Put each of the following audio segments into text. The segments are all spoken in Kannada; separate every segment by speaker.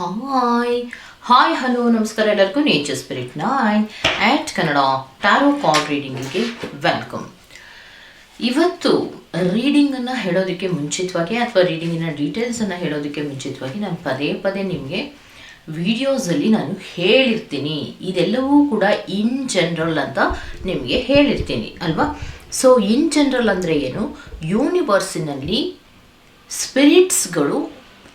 Speaker 1: Hi hi. ಹಲೋ, ನಮಸ್ಕಾರ ಎಲ್ಲರಿಗೂ nature spirit nine at Kannada tarot card ರೀಡಿಂಗಿಗೆ welcome ಇವತ್ತು ರೀಡಿಂಗನ್ನು ಹೇಳೋದಕ್ಕೆ ಮುಂಚಿತವಾಗಿ ಅಥವಾ ರೀಡಿಂಗಿನ ಡೀಟೇಲ್ಸನ್ನು ಹೇಳೋದಕ್ಕೆ ಮುಂಚಿತವಾಗಿ ನಾನು ಪದೇ ಪದೇ ನಿಮಗೆ ವಿಡಿಯೋಸಲ್ಲಿ ನಾನು ಹೇಳಿರ್ತೀನಿ. ಇದೆಲ್ಲವೂ ಕೂಡ ಇನ್ ಜನರಲ್ ಅಂತ ನಿಮಗೆ ಹೇಳಿರ್ತೀನಿ, ಅಲ್ವಾ? ಸೊ ಇನ್ ಜನರಲ್ ಅಂದರೆ ಏನು? ಯೂನಿವರ್ಸಿನಲ್ಲಿ ಸ್ಪಿರಿಟ್ಸ್ಗಳು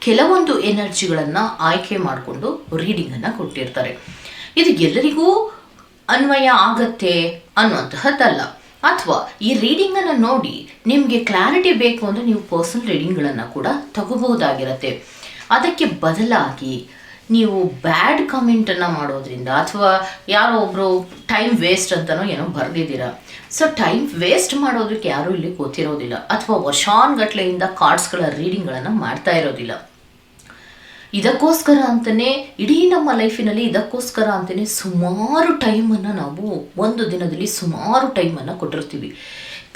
Speaker 1: ಕೆಲವೊಂದು ಎನರ್ಜಿಗಳನ್ನು ಆಯ್ಕೆ ಮಾಡಿಕೊಂಡು ರೀಡಿಂಗನ್ನು ಕೊಟ್ಟಿರ್ತಾರೆ. ಇದು ಎಲ್ಲರಿಗೂ ಅನ್ವಯ ಆಗತ್ತೆ ಅನ್ನುವಂತಹದ್ದಲ್ಲ. ಅಥವಾ ಈ ರೀಡಿಂಗನ್ನು ನೋಡಿ ನಿಮಗೆ ಕ್ಲಾರಿಟಿ ಬೇಕು ಅಂದರೆ ನೀವು ಪರ್ಸನಲ್ ರೀಡಿಂಗ್ಗಳನ್ನು ಕೂಡ ತಗೋಬಹುದಾಗಿರತ್ತೆ. ಅದಕ್ಕೆ ಬದಲಾಗಿ ನೀವು ಬ್ಯಾಡ್ ಕಮೆಂಟನ್ನು ಮಾಡೋದ್ರಿಂದ ಅಥವಾ ಯಾರೋ ಒಬ್ಬರು ಟೈಮ್ ವೇಸ್ಟ್ ಅಂತನೋ ಏನೋ ಬರೆದಿದ್ದೀರಾ. ಸೊ ಟೈಮ್ ವೇಸ್ಟ್ ಮಾಡೋದಕ್ಕೆ ಯಾರೂ ಇಲ್ಲಿ ಕೂತಿರೋದಿಲ್ಲ ಅಥವಾ ವರ್ಷಾನ್ಗಟ್ಲೆಯಿಂದ ಕಾರ್ಡ್ಸ್ಗಳ ರೀಡಿಂಗ್ಗಳನ್ನು ಮಾಡ್ತಾ ಇರೋದಿಲ್ಲ. ಇದಕ್ಕೋಸ್ಕರ ಅಂತಲೇ ಇಡೀ ನಮ್ಮ ಲೈಫಿನಲ್ಲಿ ಇದಕ್ಕೋಸ್ಕರ ಅಂತಲೇ ಸುಮಾರು ಟೈಮನ್ನು ನಾವು ಒಂದು ದಿನದಲ್ಲಿ ಸುಮಾರು ಟೈಮನ್ನು ಕೊಟ್ಟಿರ್ತೀವಿ.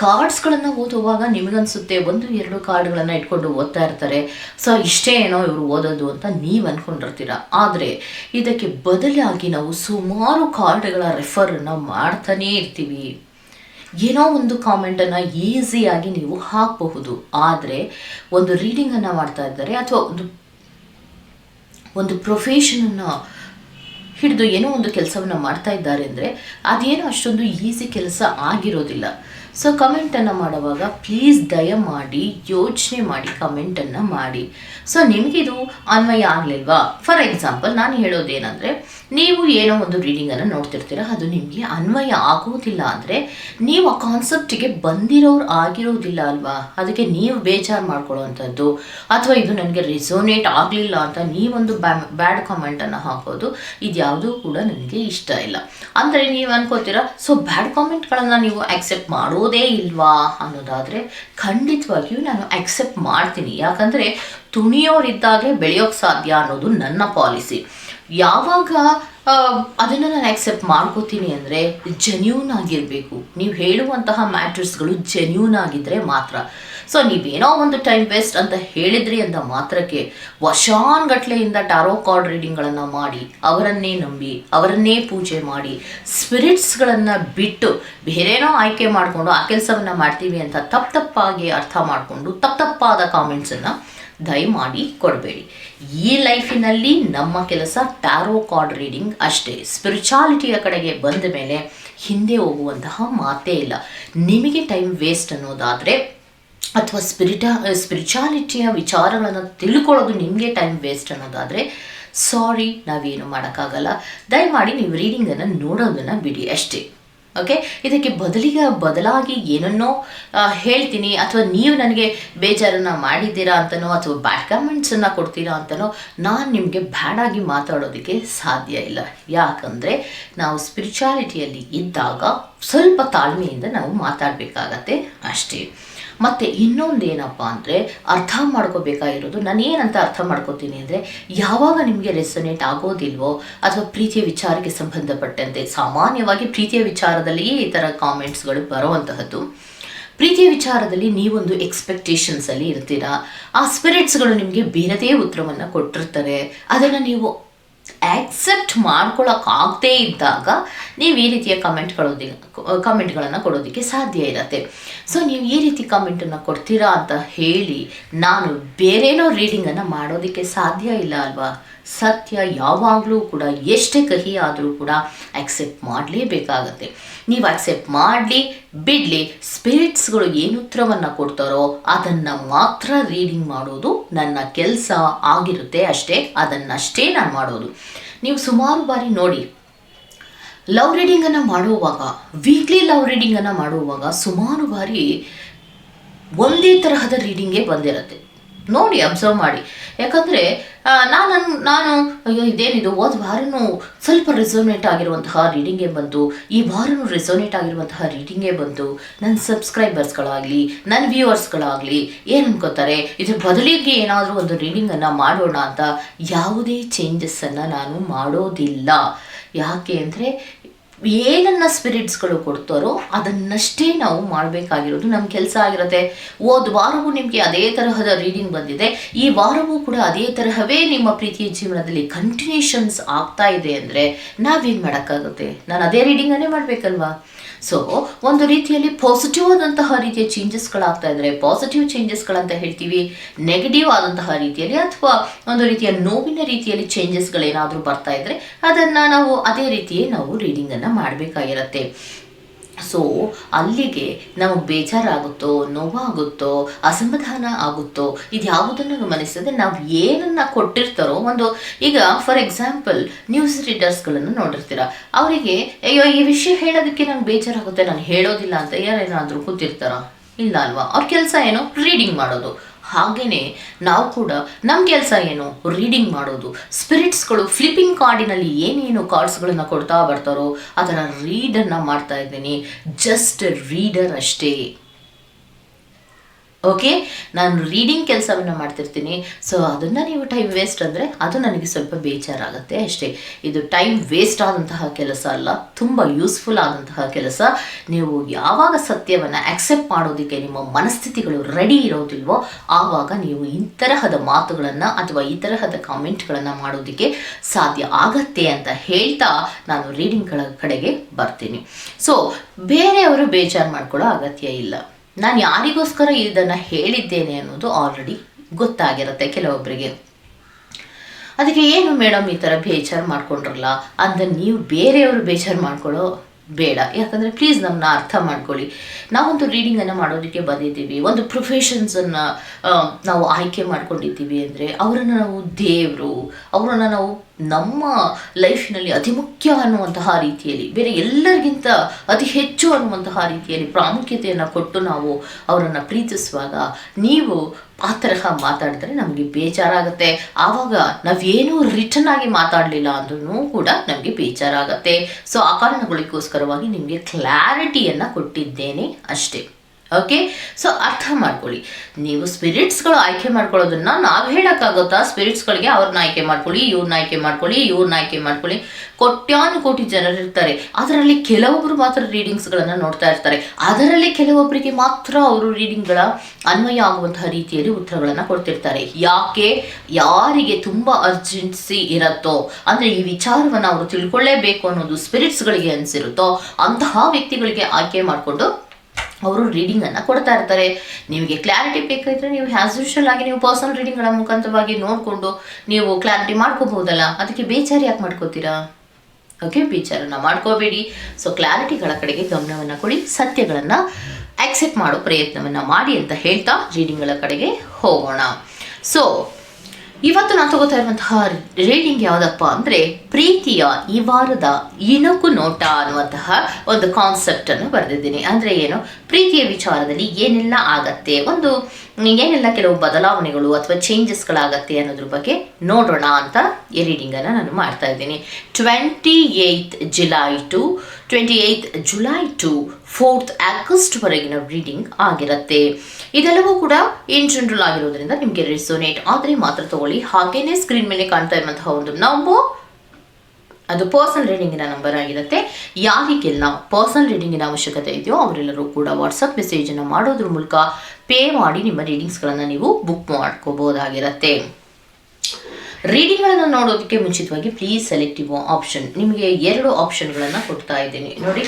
Speaker 1: ಕಾರ್ಡ್ಸ್ಗಳನ್ನು ಓದುವಾಗ ನಿಮಗನ್ಸುತ್ತೆ ಒಂದು, ಎರಡು ಕಾರ್ಡ್ಗಳನ್ನು ಇಟ್ಕೊಂಡು ಓದ್ತಾ ಇರ್ತಾರೆ. ಸೊ ಇಷ್ಟೇ ಏನೋ ಇವರು ಓದೋದು ಅಂತ ನೀವು ಅಂದ್ಕೊಂಡಿರ್ತೀರ ಆದರೆ ಇದಕ್ಕೆ ಬದಲಾಗಿ ನಾವು ಸುಮಾರು ಕಾರ್ಡ್ಗಳ ರೆಫರನ್ನು ಮಾಡ್ತಾನೇ ಇರ್ತೀವಿ. ಏನೋ ಒಂದು ಕಾಮೆಂಟನ್ನು ಈಸಿಯಾಗಿ ನೀವು ಹಾಕಬಹುದು. ಆದರೆ ಒಂದು ರೀಡಿಂಗನ್ನು ಮಾಡ್ತಾ ಇದ್ದಾರೆ, ಅಥವಾ ಒಂದು ಒಂದು ಪ್ರೊಫೆಷನನ್ನು ಹಿಡಿದು ಏನೋ ಒಂದು ಕೆಲಸವನ್ನು ಮಾಡ್ತಾ ಇದ್ದಾರೆ ಅಂದರೆ ಅದೇನೋ ಅಷ್ಟೊಂದು ಈಸಿ ಕೆಲಸ ಆಗಿರೋದಿಲ್ಲ. ಸೊ ಕಮೆಂಟನ್ನು ಮಾಡುವಾಗ ಪ್ಲೀಸ್ ದಯಮಾಡಿ ಯೋಚನೆ ಮಾಡಿ ಕಮೆಂಟನ್ನು ಮಾಡಿ. ಸೊ ನಿಮಗಿದು ಅನ್ವಯ ಆಗಲಿಲ್ವಾ? ಫಾರ್ ಎಕ್ಸಾಂಪಲ್ ನಾನು ಹೇಳೋದೇನೆಂದರೆ, ನೀವು ಏನೋ ಒಂದು ರೀಡಿಂಗನ್ನು ನೋಡ್ತಿರ್ತೀರ, ಅದು ನಿಮಗೆ ಅನ್ವಯ ಆಗೋದಿಲ್ಲ ಅಂದರೆ, ನೀವು ಆ ಕಾನ್ಸೆಪ್ಟಿಗೆ ಬಂದಿರೋರು ಆಗಿರೋದಿಲ್ಲ ಅಲ್ವಾ? ಅದಕ್ಕೆ ನೀವು ಬೇಜಾರು ಮಾಡ್ಕೊಳ್ಳೋವಂಥದ್ದು. ಅಥವಾ ಇದು ನನಗೆ ರಿಸೋನೇಟ್ ಆಗಲಿಲ್ಲ ಅಂತ ನೀವೊಂದು ಬ್ಯಾ ಬ್ಯಾಡ್ ಕಾಮೆಂಟನ್ನು ಹಾಕೋದು ಇದ್ಯಾವುದೂ ಕೂಡ ನನಗೆ ಇಷ್ಟ ಇಲ್ಲ. ಅಂದರೆ ನೀವು ಅನ್ಕೋತೀರಾ ಸೊ ಬ್ಯಾಡ್ ಕಾಮೆಂಟ್ಗಳನ್ನು ನೀವು ಆಕ್ಸೆಪ್ಟ್ ಮಾಡೋದೇ ಇಲ್ವಾ ಅನ್ನೋದಾದರೆ ಖಂಡಿತವಾಗಿಯೂ ನಾನು ಆಕ್ಸೆಪ್ಟ್ ಮಾಡ್ತೀನಿ. ಯಾಕಂದರೆ ತುಣಿಯೋರಿದ್ದಾಗಲೇ ಬೆಳೆಯೋಕ್ಕೆ ಸಾಧ್ಯ ಅನ್ನೋದು ನನ್ನ ಪಾಲಿಸಿ ಯಾವಾಗ ಅದನ್ನು ನಾನು ಆಕ್ಸೆಪ್ಟ್ ಮಾಡ್ಕೋತೀನಿ ಅಂದರೆ ಜೆನ್ಯೂನ್ ಆಗಿರಬೇಕು. ನೀವು ಹೇಳುವಂತಹ ಮ್ಯಾಟ್ರಸ್ಗಳು ಜೆನ್ಯೂನ್ ಆಗಿದ್ದರೆ ಮಾತ್ರ. ಸೊ ನೀವೇನೋ ಒಂದು ಟೈಮ್ ವೇಸ್ಟ್ ಅಂತ ಹೇಳಿದ್ರಿ ಅಂತ ಮಾತ್ರಕ್ಕೆ ವರ್ಷಾನ್ಗಟ್ಲೆಯಿಂದ ಟಾರೋ ಕಾರ್ಡ್ ರೀಡಿಂಗ್ಗಳನ್ನು ಮಾಡಿ, ಅವರನ್ನೇ ನಂಬಿ, ಅವರನ್ನೇ ಪೂಜೆ ಮಾಡಿ ಸ್ಪಿರಿಟ್ಸ್ಗಳನ್ನು ಬಿಟ್ಟು ಬೇರೇನೋ ಆಯ್ಕೆ ಮಾಡಿಕೊಂಡು ಆ ಕೆಲಸವನ್ನು ಮಾಡ್ತೀವಿ ಅಂತ ತಪ್ಪು ತಪ್ಪಾಗಿ ಅರ್ಥ ಮಾಡಿಕೊಂಡು, ತಪ್ಪು ತಪ್ಪಾದ ಕಾಮೆಂಟ್ಸನ್ನು ದಯಮಾಡಿ ಕೊಡಬೇಡಿ. ಈ ಲೈಫಿನಲ್ಲಿ ನಮ್ಮ ಕೆಲಸ ಟ್ಯಾರೋ ಕಾರ್ಡ್ ರೀಡಿಂಗ್ ಅಷ್ಟೇ. ಸ್ಪಿರಿಚಾಲಿಟಿಯ ಕಡೆಗೆ ಬಂದ ಮೇಲೆ ಹಿಂದೆ ಹೋಗುವಂತಹ ಮಾತೇ ಇಲ್ಲ. ನಿಮಗೆ ಟೈಮ್ ವೇಸ್ಟ್ ಅನ್ನೋದಾದರೆ ಅಥವಾ ಸ್ಪಿರಿಟ ಸ್ಪಿರಿಚಾಲಿಟಿಯ ವಿಚಾರಗಳನ್ನು ತಿಳ್ಕೊಳ್ಳೋದು ನಿಮಗೆ ಟೈಮ್ ವೇಸ್ಟ್ ಅನ್ನೋದಾದರೆ ಸಾರಿ, ನಾವೇನು ಮಾಡೋಕ್ಕಾಗಲ್ಲ. ದಯಮಾಡಿ ನೀವು ರೀಡಿಂಗನ್ನು ನೋಡೋದನ್ನು ಬಿಡಿ ಅಷ್ಟೇ. ಓಕೆ ಇದಕ್ಕೆ ಬದಲಿಗೆ ಬದಲಾಗಿ ಏನನ್ನೋ ಹೇಳ್ತೀನಿ ಅಥವಾ ನೀವು ನನಗೆ ಬೇಜಾರನ್ನು ಮಾಡಿದ್ದೀರಾ ಅಂತನೋ ಅಥವಾ ಬ್ಯಾಡ್ ಕಮೆಂಟ್ಸನ್ನು ಕೊಡ್ತೀರಾ ಅಂತನೋ ನಾನು ನಿಮಗೆ ಬ್ಯಾಡಾಗಿ ಮಾತಾಡೋದಕ್ಕೆ ಸಾಧ್ಯ ಇಲ್ಲ. ಯಾಕಂದರೆ ನಾವು ಸ್ಪಿರಿಚುಯಾಲಿಟಿಯಲ್ಲಿ ಇದ್ದಾಗ ಸ್ವಲ್ಪ ತಾಳ್ಮೆಯಿಂದ ನಾವು ಮಾತಾಡಬೇಕಾಗತ್ತೆ ಅಷ್ಟೇ. ಮತ್ತು ಇನ್ನೊಂದೇನಪ್ಪ ಅಂದರೆ ಅರ್ಥ ಮಾಡ್ಕೋಬೇಕಾಗಿರೋದು ನಾನು ಏನಂತ ಅರ್ಥ ಮಾಡ್ಕೋತೀನಿ ಅಂದರೆ ಯಾವಾಗ ನಿಮಗೆ ರೆಸೊನೇಟ್ ಆಗೋದಿಲ್ವೋ ಅಥವಾ ಪ್ರೀತಿಯ ವಿಚಾರಕ್ಕೆ ಸಂಬಂಧಪಟ್ಟಂತೆ, ಸಾಮಾನ್ಯವಾಗಿ ಪ್ರೀತಿಯ ವಿಚಾರದಲ್ಲಿಯೇ ಈ ಥರ ಕಾಮೆಂಟ್ಸ್ಗಳು ಬರುವಂತಹದ್ದು. ಪ್ರೀತಿಯ ವಿಚಾರದಲ್ಲಿ ನೀವೊಂದು ಎಕ್ಸ್ಪೆಕ್ಟೇಷನ್ಸಲ್ಲಿ ಇರ್ತೀರಾ? ಆ ಸ್ಪಿರಿಟ್ಸ್ಗಳು ನಿಮಗೆ ಬೇರೆದೇ ಉತ್ತರವನ್ನು ಕೊಟ್ಟಿರ್ತಾರೆ. ಅದನ್ನು ನೀವು ಆಕ್ಸೆಪ್ಟ್ ಮಾಡ್ಕೊಳ್ಳೋಕ್ಕಾಗದೇ ಇದ್ದಾಗ ನೀವು ಈ ರೀತಿಯ ಕಮೆಂಟ್ ಕೊಡೋದಿಲ್ಲ ಕಮೆಂಟ್ಗಳನ್ನು ಕೊಡೋದಕ್ಕೆ ಸಾಧ್ಯ ಇರತ್ತೆ. ಸೊ ನೀವು ಈ ರೀತಿ ಕಮೆಂಟನ್ನು ಕೊಡ್ತೀರಾ ಅಂತ ಹೇಳಿ ನಾನು ಬೇರೇನೋ ರೀಡಿಂಗನ್ನು ಮಾಡೋದಕ್ಕೆ ಸಾಧ್ಯ ಇಲ್ಲ ಅಲ್ವಾ? ಸತ್ಯ ಯಾವಾಗಲೂ ಕೂಡ, ಎಷ್ಟೇ ಕಹಿ ಆದರೂ ಕೂಡ ಆಕ್ಸೆಪ್ಟ್ ಮಾಡಲೇಬೇಕಾಗತ್ತೆ. ನೀವು ಆಕ್ಸೆಪ್ಟ್ ಮಾಡಲಿ, ಬಿಡಲಿ ಸ್ಪಿರಿಟ್ಸ್ಗಳು ಏನು ಉತ್ತರವನ್ನು ಕೊಡ್ತಾರೋ ಅದನ್ನು ಮಾತ್ರ ರೀಡಿಂಗ್ ಮಾಡೋದು ನನ್ನ ಕೆಲಸ ಆಗಿರುತ್ತೆ ಅಷ್ಟೇ, ಅದನ್ನಷ್ಟೇ ನಾನು ಮಾಡೋದು. ನೀವು ಸುಮಾರು ಬಾರಿ ನೋಡಿ ಲವ್ ರೀಡಿಂಗನ್ನು ಮಾಡುವಾಗ ವೀಕ್ಲಿ ಲವ್ ರೀಡಿಂಗನ್ನು ಮಾಡುವಾಗ ಸುಮಾರು ಬಾರಿ ಒಂದೇ ತರಹದ ರೀಡಿಂಗೇ ಬಂದಿರುತ್ತೆ. ನೋಡಿ ಅಬ್ಸರ್ವ್ ಮಾಡಿ. ಯಾಕಂದರೆ ನಾನು ನಾನು, ಅಯ್ಯೋ, ಇದೇನಿದು, ಹೋದ ವಾರನೂ ಸ್ವಲ್ಪ ರೆಸೋನೇಟ್ ಆಗಿರುವಂತಹ ರೀಡಿಂಗೇ ಬಂತು. ಈ ವಾರನೂ ರೆಸೋನೇಟ್ ಆಗಿರುವಂತಹ ರೀಡಿಂಗೇ ಬಂತು. ನನ್ನ ಸಬ್ಸ್ಕ್ರೈಬರ್ಸ್ಗಳಾಗಲಿ ನನ್ನ ವ್ಯೂವರ್ಸ್ಗಳಾಗಲಿ ಏನು ಅನ್ಕೋತಾರೆ? ಇದ್ರ ಬದಲಿಗೆ ಏನಾದರೂ ಒಂದು ರೀಡಿಂಗನ್ನು ಮಾಡೋಣ ಅಂತ ಯಾವುದೇ ಚೇಂಜಸ್ಸನ್ನು ನಾನು ಮಾಡೋದಿಲ್ಲ. ಯಾಕೆ ಅಂದರೆ ಏನನ್ನ ಸ್ಪಿರಿಟ್ಸ್ಗಳು ಕೊಡ್ತಾರೋ ಅದನ್ನಷ್ಟೇ ನಾವು ಮಾಡಬೇಕಾಗಿರೋದು. ನಮ್ಮ ಕೆಲಸ ಆಗಿರುತ್ತೆ. ಹೋದ ವಾರವೂ ನಿಮಗೆ ಅದೇ ತರಹದ ರೀಡಿಂಗ್ ಬಂದಿದೆ. ಈ ವಾರವೂ ಕೂಡ ಅದೇ ತರಹವೇ ನಿಮ್ಮ ಪ್ರೀತಿಯ ಜೀವನದಲ್ಲಿ ಕಂಟಿನ್ಯೂಷನ್ಸ್ ಆಗ್ತಾ ಇದೆ ಅಂದರೆ ನಾವೇನು ಮಾಡೋಕ್ಕಾಗುತ್ತೆ? ನಾನು ಅದೇ ರೀಡಿಂಗನ್ನೇ ಮಾಡಬೇಕಲ್ವಾ? ಸೊ ಒಂದು ರೀತಿಯಲ್ಲಿ ಪಾಸಿಟಿವ್ ಆದಂತಹ ರೀತಿಯ ಚೇಂಜಸ್ಗಳಾಗ್ತಾ ಇದ್ರೆ ಪಾಸಿಟಿವ್ ಚೇಂಜಸ್ಗಳಂತ ಹೇಳ್ತೀವಿ ನೆಗೆಟಿವ್ ಆದಂತಹ ರೀತಿಯಲ್ಲಿ ಅಥವಾ ಒಂದು ರೀತಿಯ ನೋವಿನ ರೀತಿಯಲ್ಲಿ ಚೇಂಜಸ್ಗಳೇನಾದರೂ ಬರ್ತಾ ಇದ್ರೆ, ಅದನ್ನು ನಾವು ಅದೇ ರೀತಿಯೇ ನಾವು ರೀಡಿಂಗನ್ನು ಮಾಡಬೇಕಾಗಿರತ್ತೆ. ಸೊ ಅಲ್ಲಿಗೆ ನಮಗೆ ಬೇಜಾರಾಗುತ್ತೋ, ನೋವಾಗುತ್ತೋ, ಅಸಮಾಧಾನ ಆಗುತ್ತೋ ಇದು ಯಾವುದನ್ನು ಗಮನಿಸದೆ ನಾವು ಏನನ್ನ ಕೊಟ್ಟಿರ್ತಾರೋ ಒಂದು, ಈಗ ಫಾರ್ ಎಕ್ಸಾಂಪಲ್ ನ್ಯೂಸ್ ರೀಡರ್ಸ್ಗಳನ್ನು ನೋಡಿರ್ತೀರ? ಅವರಿಗೆ, ಅಯ್ಯೋ, ಈ ವಿಷಯ ಹೇಳೋದಕ್ಕೆ ನಂಗೆ ಬೇಜಾರಾಗುತ್ತೆ, ನಾನು ಹೇಳೋದಿಲ್ಲ ಅಂತ ಯಾರೇನಾದರೂ ಕೂತಿರ್ತಾರ ಇಲ್ಲ ಅಲ್ವಾ? ಅವ್ರ ಕೆಲಸ ಏನು? ರೀಡಿಂಗ್ ಮಾಡೋದು. ಹಾಗೇನೆ ನಾವು ಕೂಡ ನಮ್ಮ ಕೆಲಸ ಏನು? ರೀಡಿಂಗ್ ಮಾಡೋದು. ಸ್ಪಿರಿಟ್ಸ್ಗಳು ಫ್ಲಿಪ್ಪಿಂಗ್ ಕಾರ್ಡಿನಲ್ಲಿ ಏನೇನು ಕಾರ್ಡ್ಸ್ಗಳನ್ನು ಕೊಡ್ತಾ ಬರ್ತಾರೋ ಅದರ ರೀಡನ್ನು ಮಾಡ್ತಾ ಇದ್ದೀನಿ. ಜಸ್ಟ್ ರೀಡರ್ ಅಷ್ಟೇ. ಓಕೆ ನಾನು ರೀಡಿಂಗ್ ಕೆಲಸವನ್ನು ಮಾಡ್ತಿರ್ತೀನಿ. ಸೊ ಅದನ್ನು ನೀವು ಟೈಮ್ ವೇಸ್ಟ್ ಅಂದರೆ ಅದು ನನಗೆ ಸ್ವಲ್ಪ ಬೇಜಾರಾಗುತ್ತೆ ಅಷ್ಟೇ. ಇದು ಟೈಮ್ ವೇಸ್ಟ್ ಆದಂತಹ ಕೆಲಸ ಅಲ್ಲ. ತುಂಬ ಯೂಸ್ಫುಲ್ ಆದಂತಹ ಕೆಲಸ. ನೀವು ಯಾವಾಗ ಸತ್ಯವನ್ನು ಆಕ್ಸೆಪ್ಟ್ ಮಾಡೋದಕ್ಕೆ ನಿಮ್ಮ ಮನಸ್ಥಿತಿಗಳು ರೆಡಿ ಇರೋದಿಲ್ವೋ, ಆವಾಗ ನೀವು ಈ ತರಹದ ಮಾತುಗಳನ್ನು ಅಥವಾ ಈ ತರಹದ ಕಾಮೆಂಟ್ಗಳನ್ನು ಮಾಡೋದಕ್ಕೆ ಸಾಧ್ಯ ಆಗತ್ತೆ ಅಂತ ಹೇಳ್ತಾ ನಾನು ರೀಡಿಂಗ್ಗಳ ಕಡೆಗೆ ಬರ್ತೀನಿ. ಸೊ ಬೇರೆಯವರು ಬೇಜಾರು ಮಾಡ್ಕೊಳ್ಳೋ ಅಗತ್ಯ ಇಲ್ಲ. ನಾನು ಯಾರಿಗೋಸ್ಕರ ಇದನ್ನು ಹೇಳಿದ್ದೇನೆ ಅನ್ನೋದು ಆಲ್ರೆಡಿ ಗೊತ್ತಾಗಿರುತ್ತೆ ಕೆಲವೊಬ್ಬರಿಗೆ ಅದಕ್ಕೆ ಏನು ಮೇಡಮ್ ಈ ಥರ ಬೇಜಾರು ಮಾಡ್ಕೊಂಡ್ರಲ್ಲ ಅಂತ ನೀವು ಬೇರೆಯವರು ಬೇಜಾರು ಮಾಡ್ಕೊಳ್ಳೋ ಬೇಡ. ಯಾಕಂದರೆ ಪ್ಲೀಸ್ ನಮ್ಮನ್ನ ಅರ್ಥ ಮಾಡ್ಕೊಳ್ಳಿ. ನಾವೊಂದು ರೀಡಿಂಗನ್ನು ಮಾಡೋದಕ್ಕೆ ಬಂದಿದ್ದೀವಿ. ಒಂದು ಪ್ರೊಫೆಷನ್ಸನ್ನು ನಾವು ಆಯ್ಕೆ ಮಾಡ್ಕೊಂಡಿದ್ದೀವಿ ಅಂದರೆ, ಅವರನ್ನು ನಾವು ದೇವರು, ಅವರನ್ನು ನಾವು ನಮ್ಮ ಲೈಫ್ನಲ್ಲಿ ಅತಿ ಮುಖ್ಯ ಅನ್ನುವಂತಹ ರೀತಿಯಲ್ಲಿ, ಬೇರೆ ಎಲ್ಲರಿಗಿಂತ ಅತಿ ಹೆಚ್ಚು ಅನ್ನುವಂತಹ ರೀತಿಯಲ್ಲಿ ಪ್ರಾಮುಖ್ಯತೆಯನ್ನು ಕೊಟ್ಟು ನಾವು ಅವರನ್ನು ಪ್ರೀತಿಸುವಾಗ ನೀವು ಆ ತರಹ ಮಾತಾಡಿದ್ರೆ ನಮಗೆ ಬೇಜಾರಾಗುತ್ತೆ. ಆವಾಗ ನಾವೇನೂ ರಿಟರ್ನ್ ಆಗಿ ಮಾತಾಡಲಿಲ್ಲ ಅಂದ್ರೂ ಕೂಡ ನಮಗೆ ಬೇಜಾರಾಗತ್ತೆ. ಸೊ ಆ ಕಾರಣಗಳಿಗೋಸ್ಕರವಾಗಿ ನಿಮಗೆ ಕ್ಲಾರಿಟಿಯನ್ನು ಕೊಟ್ಟಿದ್ದೇನೆ ಅಷ್ಟೇ. ಓಕೆ ಸೊ ಅರ್ಥ ಮಾಡ್ಕೊಳ್ಳಿ. ನೀವು ಸ್ಪಿರಿಟ್ಸ್ಗಳು ಆಯ್ಕೆ ಮಾಡ್ಕೊಳ್ಳೋದನ್ನ ನಾವು ಹೇಳೋಕ್ಕಾಗುತ್ತಾ? ಸ್ಪಿರಿಟ್ಸ್ಗಳಿಗೆ ಅವ್ರನ್ನ ಆಯ್ಕೆ ಮಾಡ್ಕೊಳ್ಳಿ, ಇವ್ರನ್ನ ಆಯ್ಕೆ ಮಾಡ್ಕೊಳ್ಳಿ, ಇವ್ರನ್ನ ಆಯ್ಕೆ ಮಾಡ್ಕೊಳ್ಳಿ. ಕೋಟ್ಯಾನು ಕೋಟಿ ಜನರಿರ್ತಾರೆ ಅದರಲ್ಲಿ ಕೆಲವೊಬ್ಬರು ಮಾತ್ರ ರೀಡಿಂಗ್ಸ್ಗಳನ್ನು ನೋಡ್ತಾ ಇರ್ತಾರೆ. ಅದರಲ್ಲಿ ಕೆಲವೊಬ್ಬರಿಗೆ ಮಾತ್ರ ಅವರು ರೀಡಿಂಗ್ಗಳ ಅನ್ವಯ ಆಗುವಂತಹ ರೀತಿಯಲ್ಲಿ ಉತ್ತರಗಳನ್ನು ಕೊಡ್ತಿರ್ತಾರೆ. ಯಾಕೆ? ಯಾರಿಗೆ ತುಂಬ ಅರ್ಜೆನ್ಸಿ ಇರುತ್ತೋ? ಅಂದರೆ ಈ ವಿಚಾರವನ್ನು ಅವರು ತಿಳ್ಕೊಳ್ಳೇಬೇಕು ಅನ್ನೋದು ಸ್ಪಿರಿಟ್ಸ್ಗಳಿಗೆ ಅನಿಸಿರುತ್ತೋ? ಅಂತಹ ವ್ಯಕ್ತಿಗಳಿಗೆ ಆಯ್ಕೆ ಮಾಡಿಕೊಂಡು ಅವರು ರೀಡಿಂಗನ್ನು ಕೊಡ್ತಾ ಇರ್ತಾರೆ. ನಿಮಗೆ ಕ್ಲಾರಿಟಿ ಬೇಕಾದರೆ ನೀವು ಆ್ಯಸ್ ಯೂಶುವಲ್ ಆಗಿ ನೀವು ಪರ್ಸನಲ್ ರೀಡಿಂಗ್ಗಳ ಮುಖಾಂತರವಾಗಿ ನೋಡಿಕೊಂಡು ನೀವು ಕ್ಲಾರಿಟಿ ಮಾಡ್ಕೋಬಹುದಲ್ಲ? ಅದಕ್ಕೆ ಬೇಜಾರು ಯಾಕೆ ಮಾಡ್ಕೋತೀರಾ? ಓಕೆ ಬೇಜಾರನ್ನು ಮಾಡ್ಕೋಬೇಡಿ. ಸೊ ಕ್ಲಾರಿಟಿಗಳ ಕಡೆಗೆ ಗಮನವನ್ನು ಕೊಡಿ, ಸತ್ಯಗಳನ್ನು ಆಕ್ಸೆಪ್ಟ್ ಮಾಡೋ ಪ್ರಯತ್ನವನ್ನು ಮಾಡಿ ಅಂತ ಹೇಳ್ತಾ ರೀಡಿಂಗ್ಗಳ ಕಡೆಗೆ ಹೋಗೋಣ. ಸೊ ಇವತ್ತು ನಾನು ತಗೋತಾ ಇರುವಂತಹ ರೀಡಿಂಗ್ ಯಾವುದಪ್ಪ ಅಂದ್ರೆ ಪ್ರೀತಿಯ ಈ ವಾರದ ಇಣುಕು ನೋಟ ಅನ್ನುವಂತಹ ಒಂದು ಕಾನ್ಸೆಪ್ಟ್ ಅನ್ನು ಬರೆದಿದ್ದೀನಿ. ಅಂದ್ರೆ ಏನು? ಪ್ರೀತಿಯ ವಿಚಾರದಲ್ಲಿ ಏನೆಲ್ಲ ಆಗತ್ತೆ? ಒಂದು ಏನೆಲ್ಲ ಕೆಲವು ಬದಲಾವಣೆಗಳು ಅಥವಾ ಚೇಂಜಸ್ಗಳಾಗತ್ತೆ ಅನ್ನೋದ್ರ ಬಗ್ಗೆ ನೋಡೋಣ ಅಂತ ಈ ರೀಡಿಂಗ್ ಅನ್ನು ನಾನು ಮಾಡ್ತಾ ಇದ್ದೀನಿ. Twenty eighth July to twenty eighth July to fourth ಆಗಸ್ಟ್ವರೆಗಿನ reading ಆಗಿರುತ್ತೆ. ಇದೆಲ್ಲವೂ ಕೂಡ ಇನ್ ಜನರಲ್ ಆಗಿರೋದ್ರಿಂದ ನಿಮಗೆ ರಿಸೋನೇಟ್ ಆದರೆ ಮಾತ್ರ ತಗೊಳ್ಳಿ. ಹಾಗೇನೆ ಸ್ಕ್ರೀನ್ ಮೇಲೆ ಕಾಣ್ತಾ ಇರುವಂತಹ ಒಂದು ನಂಬರ್ ಅದು ಪರ್ಸನಲ್ ರೀಡಿಂಗಿನ ನಂಬರ್ ಆಗಿರುತ್ತೆ. ಯಾರಿಗೆಲ್ಲ ಪರ್ಸನಲ್ ರೀಡಿಂಗಿನ ಅವಶ್ಯಕತೆ ಇದೆಯೋ ಅವರೆಲ್ಲರೂ ಕೂಡ ವಾಟ್ಸಪ್ ಮೆಸೇಜನ್ನು ಮಾಡೋದ್ರ ಮೂಲಕ ಪೇ ಮಾಡಿ ನಿಮ್ಮ ರೀಡಿಂಗ್ಸ್ಗಳನ್ನು ನೀವು ಬುಕ್ ಮಾಡ್ಕೋಬೋದಾಗಿರುತ್ತೆ. ರೀಡಿಂಗ್ಗಳನ್ನು ನೋಡೋದಕ್ಕೆ ಮುಂಚಿತವಾಗಿ ಪ್ಲೀಸ್ ಸೆಲೆಕ್ಟಿವ್ ಆಪ್ಷನ್ ನಿಮಗೆ ಎರಡು ಆಪ್ಷನ್ಗಳನ್ನು ಕೊಡ್ತಾ ಇದ್ದೀನಿ. ನೋಡಿ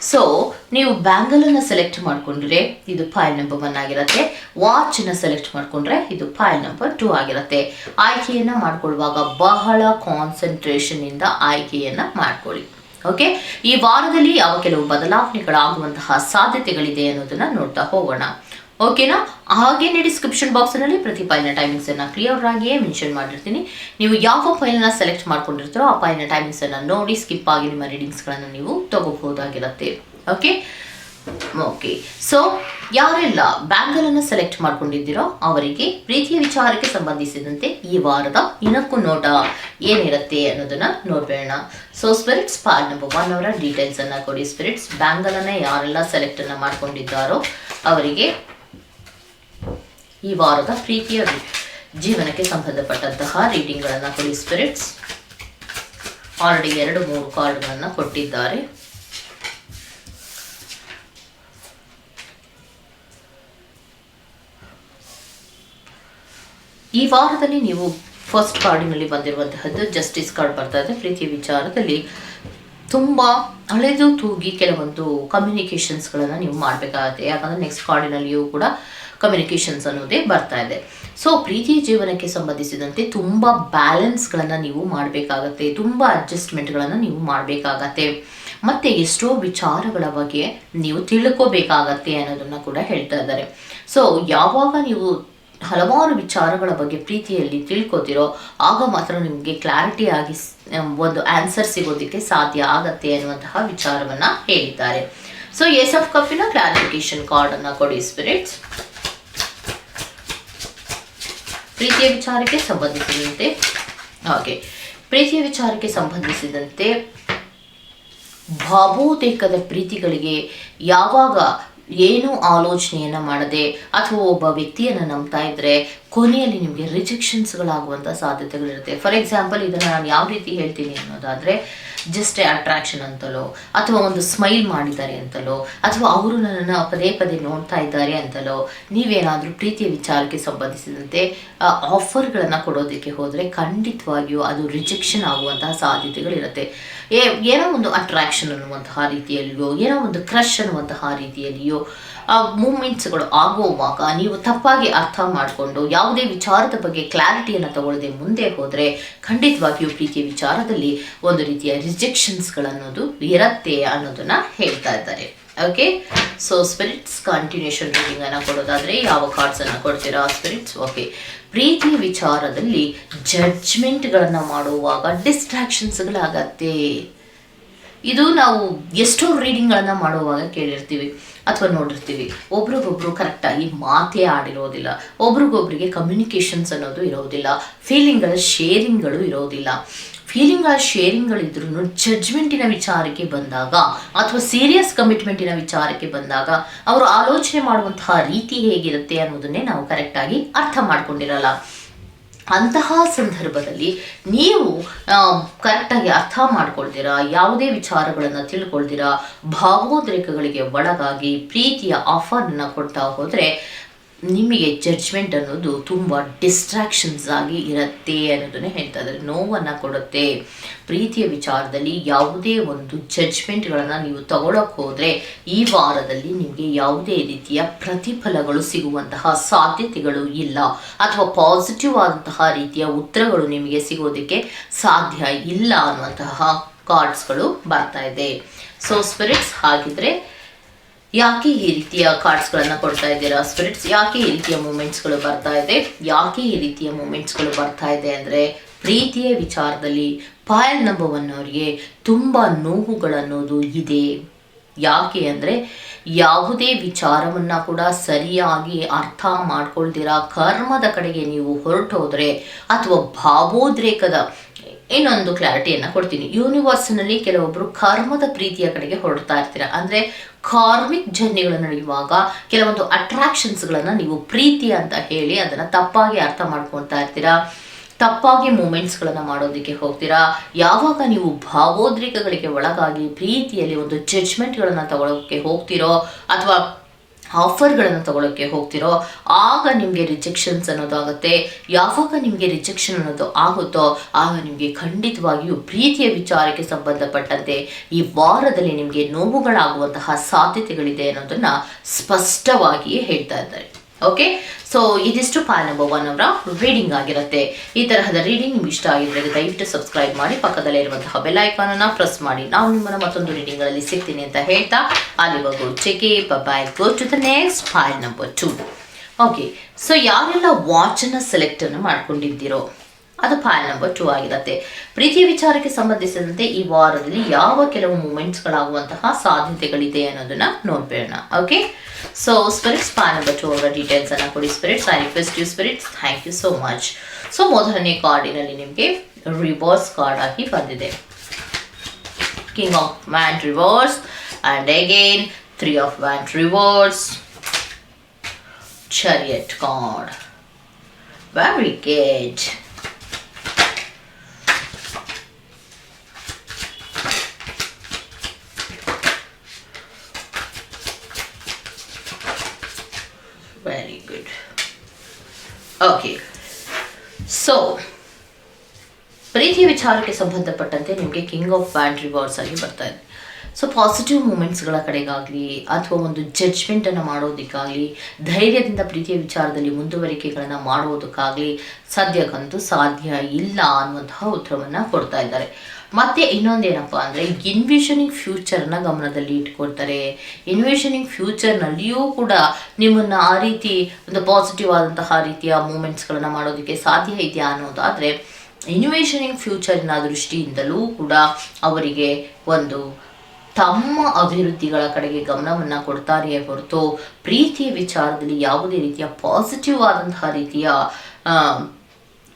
Speaker 1: ಸೊ ನೀವು ಬ್ಯಾಂಗಲನ್ನು ಸೆಲೆಕ್ಟ್ ಮಾಡ್ಕೊಂಡ್ರೆ ಇದು ಫೈಲ್ ನಂಬರ್ ಒನ್ ಆಗಿರುತ್ತೆ. ವಾಚನ್ನು ಸೆಲೆಕ್ಟ್ ಮಾಡ್ಕೊಂಡ್ರೆ ಇದು ಫೈಲ್ ನಂಬರ್ ಟೂ ಆಗಿರುತ್ತೆ. ಆಯ್ಕೆಯನ್ನ ಮಾಡ್ಕೊಳ್ಳುವಾಗ ಬಹಳ ಕಾನ್ಸಂಟ್ರೇಷನ್ನಿಂದ ಆಯ್ಕೆಯನ್ನ ಮಾಡ್ಕೊಳ್ಳಿ. ಓಕೆ ಈ ವಾರದಲ್ಲಿ ಯಾವ ಕೆಲವು ಬದಲಾವಣೆಗಳಾಗುವಂತಹ ಸಾಧ್ಯತೆಗಳಿದೆ ಅನ್ನೋದನ್ನ ನೋಡ್ತಾ ಹೋಗೋಣ. ಓಕೆನಾ ಹಾಗೇನೆ ಡಿಸ್ಕ್ರಿಪ್ಷನ್ ಬಾಕ್ಸ್ನಲ್ಲಿ ಪ್ರತಿ ಫೈಲ್ನ ಟೈಮಿಂಗ್ಸನ್ನು ಕ್ಲಿಯರ್ ಆಗಿಯೇ ಮೆನ್ಷನ್ ಮಾಡಿರ್ತೀನಿ. ನೀವು ಯಾವ ಫೈಲ್ನ ಸೆಲೆಕ್ಟ್ ಮಾಡ್ಕೊಂಡಿರ್ತೀರೋ ಆ ಫೈಲ್ನ ಟೈಮಿಂಗ್ಸನ್ನು ನೋಡಿ ಸ್ಕಿಪ್ ಆಗಿ ನಿಮ್ಮ ರೀಡಿಂಗ್ಸ್ಗಳನ್ನು ನೀವು ತಗೋಬಹುದಾಗಿರುತ್ತೆ. ಓಕೆ ಓಕೆ ಸೊ ಯಾರೆಲ್ಲ ಬ್ಯಾಂಗಲನ್ನು ಸೆಲೆಕ್ಟ್ ಮಾಡ್ಕೊಂಡಿದ್ದೀರೋ ಅವರಿಗೆ ಪ್ರೀತಿಯ ವಿಚಾರಕ್ಕೆ ಸಂಬಂಧಿಸಿದಂತೆ ಈ ವಾರದ ಇನ್ನಕ್ಕೂ ನೋಟ ಏನಿರುತ್ತೆ ಅನ್ನೋದನ್ನ ನೋಡಬೇಡ so spirits part number one ಅವರ ಡೀಟೇಲ್ಸನ್ನು ಕೊಡಿ. ಸ್ಪಿರಿಟ್ಸ್ ಬ್ಯಾಂಗಲನ್ನು ಯಾರೆಲ್ಲ ಸೆಲೆಕ್ಟನ್ನು ಮಾಡ್ಕೊಂಡಿದ್ದಾರೋ ಅವರಿಗೆ ಈ ವಾರದ ಪ್ರೀತಿಯ ಜೀವನಕ್ಕೆ ಸಂಬಂಧಪಟ್ಟಂತಹ ರೀಡಿಂಗ್ಗಳನ್ನು ಕೊಡಿ ಸ್ಪಿರಿಟ್ಸ್. ಆಲ್ರೆಡಿ ಎರಡು ಮೂರು ಕಾರ್ಡ್ಗಳನ್ನು ಕೊಟ್ಟಿದ್ದಾರೆ. ಈ ವಾರದಲ್ಲಿ ನೀವು ಫಸ್ಟ್ ಕಾರ್ಡಿನಲ್ಲಿ ಬಂದಿರುವಂತಹದ್ದು ಜಸ್ಟಿಸ್ ಕಾರ್ಡ್ ಬರ್ತಾ ಇದೆ. ಪ್ರೀತಿಯ ವಿಚಾರದಲ್ಲಿ ತುಂಬ ಹಳೆದು ತೂಗಿ ಕೆಲವೊಂದು ಕಮ್ಯುನಿಕೇಷನ್ಸ್ಗಳನ್ನು ನೀವು ಮಾಡಬೇಕಾಗುತ್ತೆ. ಯಾಕಂದರೆ ನೆಕ್ಸ್ಟ್ ಕಾರ್ಡಿನಲ್ಲಿಯೂ ಕೂಡ ಕಮ್ಯುನಿಕೇಷನ್ಸ್ ಅನ್ನೋದೇ ಬರ್ತಾ ಇದೆ. ಸೊ ಪ್ರೀತಿ ಜೀವನಕ್ಕೆ ಸಂಬಂಧಿಸಿದಂತೆ ತುಂಬ ಬ್ಯಾಲೆನ್ಸ್ಗಳನ್ನು ನೀವು ಮಾಡಬೇಕಾಗತ್ತೆ, ತುಂಬ ಅಡ್ಜಸ್ಟ್ಮೆಂಟ್ಗಳನ್ನು ನೀವು ಮಾಡಬೇಕಾಗತ್ತೆ. ಮತ್ತು ಎಷ್ಟೋ ವಿಚಾರಗಳ ಬಗ್ಗೆ ನೀವು ತಿಳ್ಕೋಬೇಕಾಗತ್ತೆ ಅನ್ನೋದನ್ನು ಕೂಡ ಹೇಳ್ತಾ ಇದ್ದಾರೆ. ಸೊ ಯಾವಾಗ ನೀವು ಹಲವಾರು ವಿಚಾರಗಳ ಬಗ್ಗೆ ಪ್ರೀತಿಯಲ್ಲಿ ತಿಳ್ಕೊತಿರೋ, ಆಗ ಮಾತ್ರ ನಿಮಗೆ ಕ್ಲಾರಿಟಿ ಆಗಿ ಒಂದು ಆನ್ಸರ್ ಸಿಗೋದಕ್ಕೆ ಸಾಧ್ಯ ಆಗತ್ತೆ ಅನ್ನುವಂತಹ ವಿಚಾರವನ್ನ ಹೇಳಿದ್ದಾರೆ. ಸೊ ಎಸ್ ಆಫ್ ಕಪ್ಪಿನ ಕ್ಲಾರಿಫಿಕೇಶನ್ ಕಾರ್ಡನ್ನು ಕೊಡಿ ಸ್ಪಿರಿಟ್ಸ್ ಪ್ರೀತಿಯ ವಿಚಾರಕ್ಕೆ ಸಂಬಂಧಿಸಿದಂತೆ, ಹಾಗೆ ಪ್ರೀತಿಯ ವಿಚಾರಕ್ಕೆ ಸಂಬಂಧಿಸಿದಂತೆ ಭಾವೋದ್ರೇಕದ ಪ್ರೀತಿಗಳಿಗೆ ಯಾವಾಗ ಏನು ಆಲೋಚನೆಯನ್ನ ಮಾಡದೆ ಅಥವಾ ಒಬ್ಬ ವ್ಯಕ್ತಿಯನ್ನು ನಂಬ್ತಾ ಇದ್ರೆ ಕೊನೆಯಲ್ಲಿ ನಿಮಗೆ ರಿಜೆಕ್ಷನ್ಸ್ಗಳಾಗುವಂಥ ಸಾಧ್ಯತೆಗಳಿರುತ್ತೆ. ಫಾರ್ ಎಕ್ಸಾಂಪಲ್ ಇದನ್ನು ನಾನು ಯಾವ ರೀತಿ ಹೇಳ್ತೀನಿ ಅನ್ನೋದಾದರೆ ಜಸ್ಟ್ ಅಟ್ರಾಕ್ಷನ್ ಅಂತಲೋ, ಅಥವಾ ಒಂದು ಸ್ಮೈಲ್ ಮಾಡಿದ್ದಾರೆ ಅಂತಲೋ, ಅಥವಾ ಅವರು ನನ್ನನ್ನು ಪದೇ ಪದೇ ನೋಡ್ತಾ ಇದ್ದಾರೆ ಅಂತಲೋ, ನೀವೇನಾದರೂ ಪ್ರೀತಿಯ ವಿಚಾರಕ್ಕೆ ಸಂಬಂಧಿಸಿದಂತೆ ಆಫರ್ಗಳನ್ನು ಕೊಡೋದಕ್ಕೆ ಹೋದರೆ ಖಂಡಿತವಾಗಿಯೂ ಅದು ರಿಜೆಕ್ಷನ್ ಆಗುವಂತಹ ಸಾಧ್ಯತೆಗಳಿರುತ್ತೆ. ಏನೋ ಒಂದು ಅಟ್ರಾಕ್ಷನ್ ಅನ್ನುವಂತಹ ರೀತಿಯಲ್ಲಿಯೋ, ಏನೋ ಒಂದು ಕ್ರಶ್ ಅನ್ನುವಂತಹ ರೀತಿಯಲ್ಲಿಯೋ ಆ ಮೂಮೆಂಟ್ಸ್ಗಳು ಆಗುವಾಗ ನೀವು ತಪ್ಪಾಗಿ ಅರ್ಥ ಮಾಡಿಕೊಂಡು ಯಾವುದೇ ವಿಚಾರದ ಬಗ್ಗೆ ಕ್ಲಾರಿಟಿಯನ್ನು ತಗೊಳ್ಳದೆ ಮುಂದೆ ಹೋದರೆ ಖಂಡಿತವಾಗಿಯೂ ಪ್ರೀತಿಯ ವಿಚಾರದಲ್ಲಿ ಒಂದು ರೀತಿಯ ರಿಜೆಕ್ಷನ್ಸ್ಗಳನ್ನೋದು ಇರತ್ತೆ ಅನ್ನೋದನ್ನ ಹೇಳ್ತಾ ಇದ್ದಾರೆ. Okay so spirits continuation reading ಅನ್ನ ಕೊಡೋದಾದ್ರೆ ಯಾವ ಕಾರ್ಡ್ಸ್ ಅನ್ನ ಕೊಡ್ತೀರಾ? ಸ್ಪಿರಿಟ್ಸ್ ಓಕೆ ಪ್ರೀತಿ ವಿಚಾರದಲ್ಲಿ ಜಡ್ಜ್ಮೆಂಟ್ಗಳನ್ನು ಮಾಡುವಾಗ ಡಿಸ್ಟ್ರಾಕ್ಷನ್ಸ್ಗಳಾಗತ್ತೆ ಇದು ನಾವು ಎಷ್ಟೋ ರೀಡಿಂಗ್ಗಳನ್ನ ಮಾಡುವಾಗ ಕೇಳಿರ್ತೀವಿ ಅಥವಾ ನೋಡಿರ್ತೀವಿ. ಒಬ್ರಿಗೊಬ್ರು ಕರೆಕ್ಟಾಗಿ ಮಾತೇ ಆಡಿರೋದಿಲ್ಲ. ಒಬ್ರಿಗೊಬ್ರಿಗೆ ಕಮ್ಯುನಿಕೇಷನ್ಸ್ ಅನ್ನೋದು ಇರೋದಿಲ್ಲ. ಫೀಲಿಂಗ್ಗಳ ಶೇರಿಂಗ್ಗಳು ಇರೋದಿಲ್ಲ. ಫೀಲಿಂಗ್ಗಳ ಶೇರಿಂಗ್ಗಳಿದ್ರು ಜಡ್ಜ್ಮೆಂಟಿನ ವಿಚಾರಕ್ಕೆ ಬಂದಾಗ ಅಥವಾ ಸೀರಿಯಸ್ ಕಮಿಟ್ಮೆಂಟಿನ ವಿಚಾರಕ್ಕೆ ಬಂದಾಗ ಅವರು ಆಲೋಚನೆ ಮಾಡುವಂತಹ ರೀತಿ ಹೇಗಿರುತ್ತೆ ಅನ್ನೋದನ್ನೇ ನಾವು ಕರೆಕ್ಟಾಗಿ ಅರ್ಥ ಮಾಡ್ಕೊಂಡಿರಲ್ಲ. ಅಂತಹ ಸಂದರ್ಭದಲ್ಲಿ ನೀವು ಕರೆಕ್ಟಾಗಿ ಅರ್ಥ ಮಾಡ್ಕೊಳ್ತೀರಾ? ಯಾವುದೇ ವಿಚಾರಗಳನ್ನು ತಿಳ್ಕೊಳ್ತೀರಾ? ಭಾವೋದ್ರೇಕಗಳಿಗೆ ಒಳಗಾಗಿ ಪ್ರೀತಿಯ ಆಫರ್ನ ಕೊಡ್ತಾ ಹೋದರೆ ನಿಮಗೆ ಜಡ್ಜ್ಮೆಂಟ್ ಅನ್ನೋದು ತುಂಬ ಡಿಸ್ಟ್ರಾಕ್ಷನ್ಸ್ ಆಗಿ ಇರುತ್ತೆ ಅನ್ನೋದನ್ನೇ ಹೇಳ್ತಾ ಇದ್ದಾರೆ. ನೋವನ್ನು ಕೊಡುತ್ತೆ. ಪ್ರೀತಿಯ ವಿಚಾರದಲ್ಲಿ ಯಾವುದೇ ಒಂದು ಜಡ್ಜ್ಮೆಂಟ್ಗಳನ್ನು ನೀವು ತಗೊಳಕ್ಕೆ ಹೋದರೆ ಈ ವಾರದಲ್ಲಿ ನಿಮಗೆ ಯಾವುದೇ ರೀತಿಯ ಪ್ರತಿಫಲಗಳು ಸಿಗುವಂತಹ ಸಾಧ್ಯತೆಗಳು ಇಲ್ಲ. ಅಥವಾ ಪಾಸಿಟಿವ್ ಆದಂತಹ ರೀತಿಯ ಉತ್ತರಗಳು ನಿಮಗೆ ಸಿಗೋದಕ್ಕೆ ಸಾಧ್ಯ ಇಲ್ಲ ಅನ್ನುವಂತಹ ಕಾರ್ಡ್ಸ್ಗಳು ಬರ್ತಾ ಇದೆ. ಸೊ ಸ್ಪಿರಿಟ್ಸ್ ಹಾಗಿದ್ರೆ ಯಾಕೆ ಈ ರೀತಿಯ ಕಾರ್ಡ್ಸ್ಗಳನ್ನ ಕೊಡ್ತಾ ಇದ್ದೀರಾ ಸ್ಪಿರಿಟ್ಸ್ ಯಾಕೆ ಈ ರೀತಿಯ ಮೂಮೆಂಟ್ಸ್ಗಳು ಬರ್ತಾ ಇದೆ? ಯಾಕೆ ಈ ರೀತಿಯ ಮೂಮೆಂಟ್ಸ್ಗಳು ಬರ್ತಾ ಇದೆ ಅಂದರೆ ಪ್ರೀತಿಯ ವಿಚಾರದಲ್ಲಿ ಪಾಯಲ್ ಅವರಿಗೆ ತುಂಬ ನೋವುಗಳನ್ನೋದು ಇದೆ. ಯಾಕೆ ಅಂದರೆ ಯಾವುದೇ ವಿಚಾರವನ್ನ ಕೂಡ ಸರಿಯಾಗಿ ಅರ್ಥ ಮಾಡ್ಕೊಳ್ದಿರ, ಕರ್ಮದ ಕಡೆಗೆ ನೀವು ಹೊರಟೋದ್ರೆ ಅಥವಾ ಭಾವೋದ್ರೇಕದ ಇನ್ನೊಂದು ಕ್ಲಾರಿಟಿಯನ್ನು ಕೊಡ್ತೀನಿ. ಯೂನಿವರ್ಸ್ನಲ್ಲಿ ಕೆಲವೊಬ್ಬರು ಕರ್ಮದ ಪ್ರೀತಿಯ ಕಡೆಗೆ ಹೊರಡ್ತಾ ಇರ್ತೀರ? ಅಂದರೆ ಕಾರ್ಮಿಕ್ ಜರ್ನಿಗಳು ನಡೆಯುವಾಗ ಕೆಲವೊಂದು ಅಟ್ರಾಕ್ಷನ್ಸ್ಗಳನ್ನು ನೀವು ಪ್ರೀತಿ ಅಂತ ಹೇಳಿ ಅದನ್ನು ತಪ್ಪಾಗಿ ಅರ್ಥ ಮಾಡ್ಕೊಳ್ತಾ ಇರ್ತೀರಾ? ತಪ್ಪಾಗಿ ಮೂಮೆಂಟ್ಸ್ಗಳನ್ನು ಮಾಡೋದಕ್ಕೆ ಹೋಗ್ತೀರಾ? ಯಾವಾಗ ನೀವು ಭಾವೋದ್ರಿಕಗಳಿಗೆ ಒಳಗಾಗಿ ಪ್ರೀತಿಯಲ್ಲಿ ಒಂದು ಜಡ್ಜ್ಮೆಂಟ್ಗಳನ್ನು ತಗೊಳ್ಳೋಕ್ಕೆ ಹೋಗ್ತಿರೋ? ಅಥವಾ ಆಫರ್ಗಳನ್ನು ತಗೊಳ್ಳೋಕ್ಕೆ ಹೋಗ್ತಿರೋ, ಆಗ ನಿಮಗೆ ರಿಜೆಕ್ಷನ್ಸ್ ಅನ್ನೋದಾಗುತ್ತೆ. ಯಾವಾಗ ನಿಮಗೆ ರಿಜೆಕ್ಷನ್ ಅನ್ನೋದು ಆಗುತ್ತೋ, ಆಗ ನಿಮಗೆ ಖಂಡಿತವಾಗಿಯೂ ಪ್ರೀತಿಯ ವಿಚಾರಕ್ಕೆ ಸಂಬಂಧಪಟ್ಟಂತೆ ಈ ವಾರದಲ್ಲಿ ನಿಮಗೆ ನೋವುಗಳಾಗುವಂತಹ ಸಾಧ್ಯತೆಗಳಿದೆ ಅನ್ನೋದನ್ನ ಸ್ಪಷ್ಟವಾಗಿಯೇ ಹೇಳ್ತಾ ಇದ್ದಾರೆ. ಓಕೆ ಸೊ ಇದಿಷ್ಟು ಪಾಲ್ ನಂಬರ್ ಒನ್ ಅವರ ರೀಡಿಂಗ್ ಆಗಿರುತ್ತೆ. ಈ ತರಹದ ರೀಡಿಂಗ್ ನಿಮ್ಗೆ ಇಷ್ಟ ಆಗಿದ್ರೆ ದಯವಿಟ್ಟು ಸಬ್ಸ್ಕ್ರೈಬ್ ಮಾಡಿ, ಪಕ್ಕದಲ್ಲೇ ಇರುವಂತಹ ಬೆಲ್ ಐಕಾನ್ ಅನ್ನ ಪ್ರೆಸ್ ಮಾಡಿ. ನಾವು ನಿಮ್ಮನ್ನ ಮತ್ತೊಂದು ರೀಡಿಂಗ್ಗಳಲ್ಲಿ ಸಿಗ್ತೀನಿ ಅಂತ ಹೇಳ್ತಾ ಅಲ್ಲಿವರೆಗೂ ಚೆಕೆ bye go to the next pile number two okay so ಯಾರೆಲ್ಲ ಸೆಲೆಕ್ಟ್ ಅನ್ನು ಮಾಡ್ಕೊಂಡಿದ್ದೀರೋ ಅದು ಫೈಲ್ ನಂಬರ್ ಟೂ ಆಗಿರುತ್ತೆ. ಪ್ರೀತಿಯ ವಿಚಾರಕ್ಕೆ ಸಂಬಂಧಿಸಿದಂತೆ ಈ ವಾರದಲ್ಲಿ ಯಾವ ಕೆಲವು ಮೂಮೆಂಟ್ಸ್ಗಳಾಗುವಂತಹ ಸಾಧ್ಯತೆಗಳಿದೆ ಅನ್ನೋದನ್ನ ನೋಡ್ಬೇಡ okay so spirits pile number two ಅವರ ಡೀಟೇಲ್ಸ್ ಅನ್ನ ಕೊಡಿ. Spirits I request you spirits thank you so much so ಮೊದಲನೇ ಕಾರ್ಡಿನಲ್ಲಿ ನಿಮಗೆ ರಿವರ್ಸ್ ಕಾರ್ಡ್ ಆಗಿ ಬಂದಿದೆ. King of wand reverse and again three of wand reverse chariot card very good. ವಿಚಾರಕ್ಕೆ ಸಂಬಂಧಪಟ್ಟಂತೆ ನಿಮಗೆ ಕಿಂಗ್ ಆಫ್ ಬ್ಯಾಂಡ್ ರಿವಾರ್ಡ್ಸ್ ಆಗಿ ಬರ್ತಾ ಇದೆ. ಸೊ ಪಾಸಿಟಿವ್ ಮೂಮೆಂಟ್ಸ್ಗಳ ಕಡೆಗಾಗಲಿ, ಅಥವಾ ಒಂದು ಜಡ್ಜ್ಮೆಂಟನ್ನು ಮಾಡೋದಕ್ಕಾಗಲಿ, ಧೈರ್ಯದಿಂದ ಪ್ರೀತಿಯ ವಿಚಾರದಲ್ಲಿ ಮುಂದುವರಿಕೆಗಳನ್ನು ಮಾಡೋದಕ್ಕಾಗಲಿ ಸದ್ಯಕ್ಕಂತೂ ಸಾಧ್ಯ ಇಲ್ಲ ಅನ್ನುವಂತಹ ಉತ್ತರವನ್ನು ಕೊಡ್ತಾ ಇದ್ದಾರೆ. ಮತ್ತೆ ಇನ್ನೊಂದೇನಪ್ಪ ಅಂದರೆ ಇನ್ವಿಷನಿಂಗ್ ಫ್ಯೂಚರ್ನ ಗಮನದಲ್ಲಿ ಇಟ್ಕೊಳ್ತಾರೆ. ಇನ್ವಿಷನಿಂಗ್ ಫ್ಯೂಚರ್ನಲ್ಲಿಯೂ ಕೂಡ ನಿಮ್ಮನ್ನು ಆ ರೀತಿ ಒಂದು ಪಾಸಿಟಿವ್ ಆದಂತಹ ರೀತಿಯ ಮೂಮೆಂಟ್ಸ್ಗಳನ್ನು ಮಾಡೋದಕ್ಕೆ ಸಾಧ್ಯ ಇದೆಯಾ ಅನ್ನೋದಾದರೆ ಇನ್ವೇಷನಿಂಗ್ ಫ್ಯೂಚರ್ನ ದೃಷ್ಟಿಯಿಂದಲೂ ಕೂಡ ಅವರಿಗೆ ಒಂದು ತಮ್ಮ ಅಭಿವೃದ್ಧಿಗಳ ಕಡೆಗೆ ಗಮನವನ್ನು ಕೊಡ್ತಾರೆಯೇ ಹೊರತು ಪ್ರೀತಿಯ ವಿಚಾರದಲ್ಲಿ ಯಾವುದೇ ರೀತಿಯ ಪಾಸಿಟಿವ್ ಆದಂತಹ ರೀತಿಯ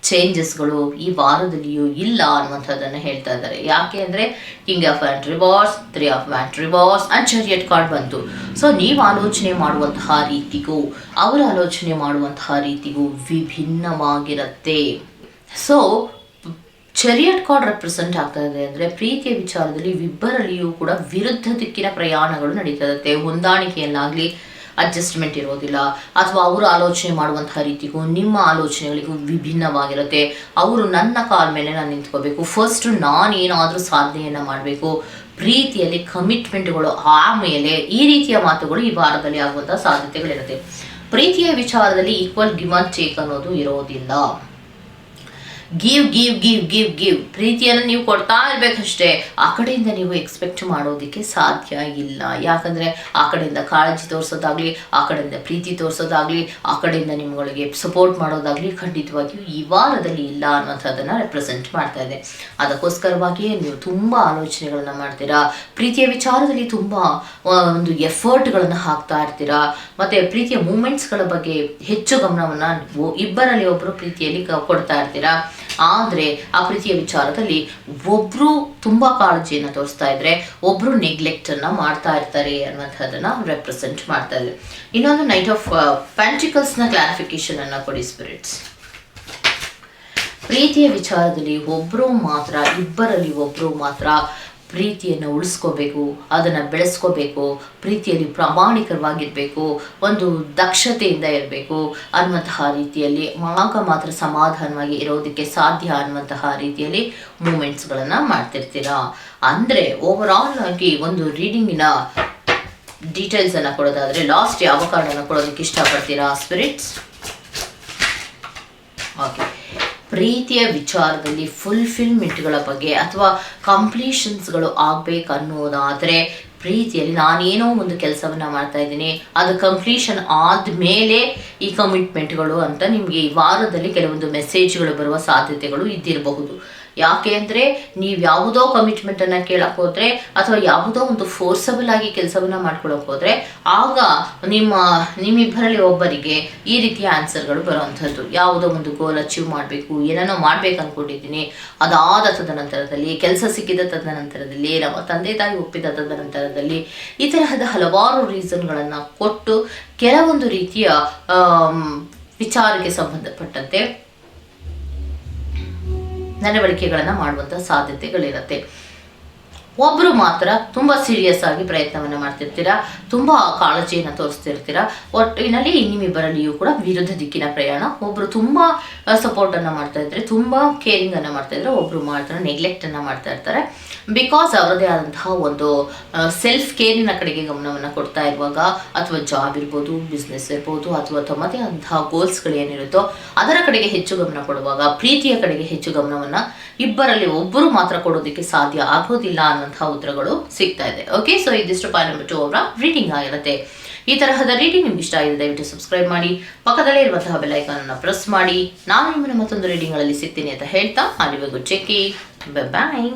Speaker 1: ಚೇಂಜಸ್ಗಳು ಈ ವಾರದಲ್ಲಿಯೂ ಇಲ್ಲ ಅನ್ನುವಂಥದ್ದನ್ನು ಹೇಳ್ತಾ ಇದ್ದಾರೆ. ಯಾಕೆ ಅಂದರೆ king of and reverse three of and reverse and chariot card ಬಂತು. ಸೊ ನೀವು ಆಲೋಚನೆ ಮಾಡುವಂತಹ ರೀತಿಗೂ, ಅವರ ಆಲೋಚನೆ ಮಾಡುವಂತಹ ರೀತಿಗೂ ವಿಭಿನ್ನವಾಗಿರುತ್ತೆ. ಸೊ ಚರಿಯಟ್ ಕಾರ್ಡ್ ರೆಪ್ರೆಸೆಂಟ್ ಆಗ್ತಾ ಇದೆ ಅಂದರೆ ಪ್ರೀತಿಯ ವಿಚಾರದಲ್ಲಿ ಇಬ್ಬರಲ್ಲಿಯೂ ಕೂಡ ವಿರುದ್ಧ ದಿಕ್ಕಿನ ಪ್ರಯಾಣಗಳು ನಡೀತಾ ಇರುತ್ತೆ ಹೊಂದಾಣಿಕೆಯಲ್ಲಾಗಲಿ ಅಡ್ಜಸ್ಟ್ಮೆಂಟ್ ಇರೋದಿಲ್ಲ. ಅಥವಾ ಅವರು ಆಲೋಚನೆ ಮಾಡುವಂತಹ ರೀತಿಗೂ, ನಿಮ್ಮ ಆಲೋಚನೆಗಳಿಗೂ ವಿಭಿನ್ನವಾಗಿರುತ್ತೆ. ಅವರು ನನ್ನ ಕಾಲ ಮೇಲೆ ನಾನು ನಿಂತ್ಕೋಬೇಕು. ಫಸ್ಟ್ ನಾನು ಏನಾದರೂ ಸಾಧನೆಯನ್ನು ಮಾಡಬೇಕು. ಪ್ರೀತಿಯಲ್ಲಿ ಕಮಿಟ್ಮೆಂಟ್ಗಳು ಆಮೇಲೆ ಈ ರೀತಿಯ ಮಾತುಗಳು ಈ ವಾರದಲ್ಲಿ ಆಗುವಂತಹ ಸಾಧ್ಯತೆಗಳಿರುತ್ತೆ. ಪ್ರೀತಿಯ ವಿಚಾರದಲ್ಲಿ ಈಕ್ವಲ್ ಗಿವ್ ಅಂಡ್ ಟೇಕ್ ಅನ್ನೋದು ಇರೋದಿಲ್ಲ. Give give give give give ಪ್ರೀತಿಯನ್ನು ನೀವು ಕೊಡ್ತಾ ಇರಬೇಕಷ್ಟೇ. ಆ ಕಡೆಯಿಂದ ನೀವು ಎಕ್ಸ್ಪೆಕ್ಟ್ ಮಾಡೋದಕ್ಕೆ ಸಾಧ್ಯ ಇಲ್ಲ. ಯಾಕಂದರೆ ಆ ಕಡೆಯಿಂದ ಕಾಳಜಿ ತೋರಿಸೋದಾಗ್ಲಿ, ಆ ಕಡೆಯಿಂದ ಪ್ರೀತಿ ತೋರಿಸೋದಾಗ್ಲಿ, ಆ ಕಡೆಯಿಂದ ನಿಮ್ಗಳಿಗೆ ಸಪೋರ್ಟ್ ಮಾಡೋದಾಗ್ಲಿ ಖಂಡಿತವಾಗಿಯೂ ಈ ವಾರದಲ್ಲಿ ಇಲ್ಲ ಅನ್ನೋಂಥದ್ದನ್ನು ರೆಪ್ರೆಸೆಂಟ್ ಮಾಡ್ತಾ ಇದೆ. ಅದಕ್ಕೋಸ್ಕರವಾಗಿಯೇ ನೀವು ತುಂಬ ಆಲೋಚನೆಗಳನ್ನು ಮಾಡ್ತೀರಾ? ಪ್ರೀತಿಯ ವಿಚಾರದಲ್ಲಿ ತುಂಬ ಒಂದು ಎಫರ್ಟ್ಗಳನ್ನು ಹಾಕ್ತಾ ಇರ್ತೀರಾ? ಮತ್ತು ಪ್ರೀತಿಯ ಮೂಮೆಂಟ್ಸ್ಗಳ ಬಗ್ಗೆ ಹೆಚ್ಚು ಗಮನವನ್ನು ಇಬ್ಬರಲ್ಲಿ ಒಬ್ಬರು ಪ್ರೀತಿಯಲ್ಲಿ ಕೊಡ್ತಾ ಇರ್ತೀರಾ? ಆದರೆ ಆ ಪ್ರೀತಿಯ ವಿಚಾರದಲ್ಲಿ ಒಬ್ಬರು ತುಂಬ ಕಾಳಜಿಯನ್ನು ತೋರಿಸ್ತಾ ಇದ್ರೆ ಒಬ್ಬರು ನೆಗ್ಲೆಕ್ಟನ್ನು ಮಾಡ್ತಾ ಇರ್ತಾರೆ ಅನ್ನುವಂಥದ್ದನ್ನು ರೆಪ್ರೆಸೆಂಟ್ ಮಾಡ್ತಾ ಇದೆ ಇನ್ನೊಂದು ನೈಟ್ ಆಫ್ ಪ್ಯಾಂಟಿಕಲ್ಸ್ನ ಕ್ಲಾರಿಫಿಕೇಶನ್ ಅನ್ನು ಕೊಡಿ ಸ್ಪಿರಿಟ್ಸ್ ಪ್ರೀತಿಯ ವಿಚಾರದಲ್ಲಿ ಒಬ್ಬರು ಮಾತ್ರ, ಇಬ್ಬರಲ್ಲಿ ಒಬ್ಬರು ಮಾತ್ರ ಪ್ರೀತಿಯನ್ನು ಉಳಿಸ್ಕೋಬೇಕು, ಅದನ್ನು ಬೆಳೆಸ್ಕೋಬೇಕು, ಪ್ರೀತಿಯಲ್ಲಿ ಪ್ರಾಮಾಣಿಕವಾಗಿರಬೇಕು, ಒಂದು ದಕ್ಷತೆಯಿಂದ ಇರಬೇಕು ಅನ್ನುವಂತಹ ರೀತಿಯಲ್ಲಿ ಆಗ ಮಾತ್ರ ಸಮಾಧಾನವಾಗಿ ಇರೋದಕ್ಕೆ ಸಾಧ್ಯ ಅನ್ನುವಂತಹ ರೀತಿಯಲ್ಲಿ ಮೂಮೆಂಟ್ಸ್ಗಳನ್ನು ಮಾಡ್ತಿರ್ತೀರಾ? ಅಂದರೆ ಓವರ್ ಆಲ್ ಆಗಿ ಒಂದು ರೀಡಿಂಗಿನ ಡೀಟೇಲ್ಸನ್ನು ಕೊಡೋದಾದರೆ ಲಾಸ್ಟ್ ಯಾವ ಕಾರ್ಡನ್ನು ಕೊಡೋದಕ್ಕೆ ಇಷ್ಟಪಡ್ತೀರಾ ಸ್ಪಿರಿಟ್ಸ್ ಓಕೆ ಪ್ರೀತಿಯ ವಿಚಾರದಲ್ಲಿ ಫುಲ್ಫಿಲ್ಮೆಂಟ್ಗಳ ಬಗ್ಗೆ ಅಥವಾ ಕಂಪ್ಲೀಷನ್ಸ್ಗಳು ಆಗಬೇಕು ಅನ್ನೋದಾದರೆ ಪ್ರೀತಿಯಲ್ಲಿ ನಾನೇನೋ ಒಂದು ಕೆಲಸವನ್ನು ಮಾಡ್ತಾ ಇದ್ದೀನಿ. ಅದು ಕಂಪ್ಲೀಷನ್ ಆದಮೇಲೆ ಈ ಕಮಿಟ್ಮೆಂಟ್ಗಳು ಅಂತ ನಿಮಗೆ ಈ ವಾರದಲ್ಲಿ ಕೆಲವೊಂದು ಮೆಸೇಜ್ಗಳು ಬರುವ ಸಾಧ್ಯತೆಗಳು ಇದ್ದಿರಬಹುದು. ಯಾಕೆ ಅಂದರೆ ನೀವು ಯಾವುದೋ ಕಮಿಟ್ಮೆಂಟನ್ನು ಕೇಳಕ್ಕೆ ಹೋದರೆ ಅಥವಾ ಯಾವುದೋ ಒಂದು ಫೋರ್ಸಬಲ್ ಆಗಿ ಕೆಲಸವನ್ನು ಮಾಡ್ಕೊಳಕ್ಕೆ ಹೋದರೆ ಆಗ ನಿಮ್ಮ, ನಿಮ್ಮಿಬ್ಬರಲ್ಲಿ ಒಬ್ಬರಿಗೆ ಈ ರೀತಿಯ ಆನ್ಸರ್ಗಳು ಬರುವಂಥದ್ದು ಯಾವುದೋ ಒಂದು ಗೋಲ್ ಅಚೀವ್ ಮಾಡಬೇಕು, ಏನನ್ನೋ ಮಾಡ್ಬೇಕು ಅಂದ್ಕೊಂಡಿದ್ದೀನಿ ಅದಾದ ತದನಂತರದಲ್ಲಿ, ಕೆಲಸ ಸಿಕ್ಕಿದ ತದನಂತರದಲ್ಲಿ, ನಮ್ಮ ತಂದೆ ತಾಯಿ ಒಪ್ಪಿದ ತದನಂತರದಲ್ಲಿ ಈ ತರಹದ ಹಲವಾರು ರೀಸನ್ಗಳನ್ನು ಕೊಟ್ಟು ಕೆಲವೊಂದು ರೀತಿಯ ವಿಚಾರಕ್ಕೆ ಸಂಬಂಧಪಟ್ಟಂತೆ ನಡವಳಿಕೆಗಳನ್ನು ಮಾಡುವಂಥ ಸಾಧ್ಯತೆಗಳಿರುತ್ತೆ. ಒಬ್ಬರು ಮಾತ್ರ ತುಂಬ ಸೀರಿಯಸ್ ಆಗಿ ಪ್ರಯತ್ನವನ್ನು ಮಾಡ್ತಿರ್ತೀರಾ, ತುಂಬ ಕಾಳಜಿಯನ್ನು ತೋರಿಸ್ತಿರ್ತೀರಾ, ಒಟ್ಟಿನಲ್ಲಿ ನಿಮ್ಮಿಬ್ಬರಲ್ಲಿಯೂ ಕೂಡ ವಿರುದ್ಧ ದಿಕ್ಕಿನ ಪ್ರಯಾಣ ಒಬ್ಬರು ತುಂಬ ಸಪೋರ್ಟನ್ನು ಮಾಡ್ತಾ ಇದ್ರೆ, ತುಂಬ ಕೇರಿಂಗನ್ನು ಮಾಡ್ತಾ ಇದ್ರೆ ಒಬ್ಬರು ಮಾತ್ರ ನೆಗ್ಲೆಕ್ಟನ್ನು ಮಾಡ್ತಾ ಇರ್ತಾರೆ. ಬಿಕಾಸ್ ಅವರದೇ ಆದಂತಹ ಒಂದು ಸೆಲ್ಫ್ ಕೇರಿನ ಕಡೆಗೆ ಗಮನವನ್ನು ಕೊಡ್ತಾ ಇರುವಾಗ, ಅಥವಾ ಜಾಬ್ ಇರ್ಬೋದು ಬಿಸ್ನೆಸ್ ಇರ್ಬೋದು, ಅಥವಾ ತಮ್ಮದೇ ಆದಂತಹ ಗೋಲ್ಸ್ಗಳು ಏನಿರುತ್ತೋ, ಅದರ ಕಡೆಗೆ ಹೆಚ್ಚು ಗಮನ ಕೊಡುವಾಗ, ಪ್ರೀತಿಯ ಕಡೆಗೆ ಹೆಚ್ಚು ಗಮನವನ್ನು ಇಬ್ಬರಲ್ಲಿ ಒಬ್ಬರು ಮಾತ್ರ ಕೊಡೋದಕ್ಕೆ ಸಾಧ್ಯ ಆಗೋದಿಲ್ಲ ಅನ್ನುವಂತಹ ಉತ್ತರಗಳು ಸಿಗ್ತಾ ಇದೆ. ಓಕೆ ಸೊ ಇದಿಷ್ಟು ಪಾಯಿಂಟ್ ನಂಬರ್ ಟು ಅವರ ರೀಡಿಂಗ್ ಆಗಿರುತ್ತೆ. ಈ ತರಹದ ರೀಡಿಂಗ್ ನಿಮ್ಗೆ ಇಷ್ಟ ಆಗಿದೆ ದಯವಿಟ್ಟು ಸಬ್ಸ್ಕ್ರೈಬ್ ಮಾಡಿ, ಪಕ್ಕದಲ್ಲೇ ಇರುವಂತಹ ಬೆಲ್ ಐಕಾನ್ ಅನ್ನು ಪ್ರೆಸ್ ಮಾಡಿ. ನಾನು ನಿಮ್ಮನ್ನು ಮತ್ತೊಂದು ರೀಡಿಂಗ್ಗಳಲ್ಲಿ ಸಿಗ್ತೀನಿ ಅಂತ ಹೇಳ್ತಾ, ಅಲ್ಲಿವರೆಗೂ ಚೆಕ್ಕಿ ಬಾಯ್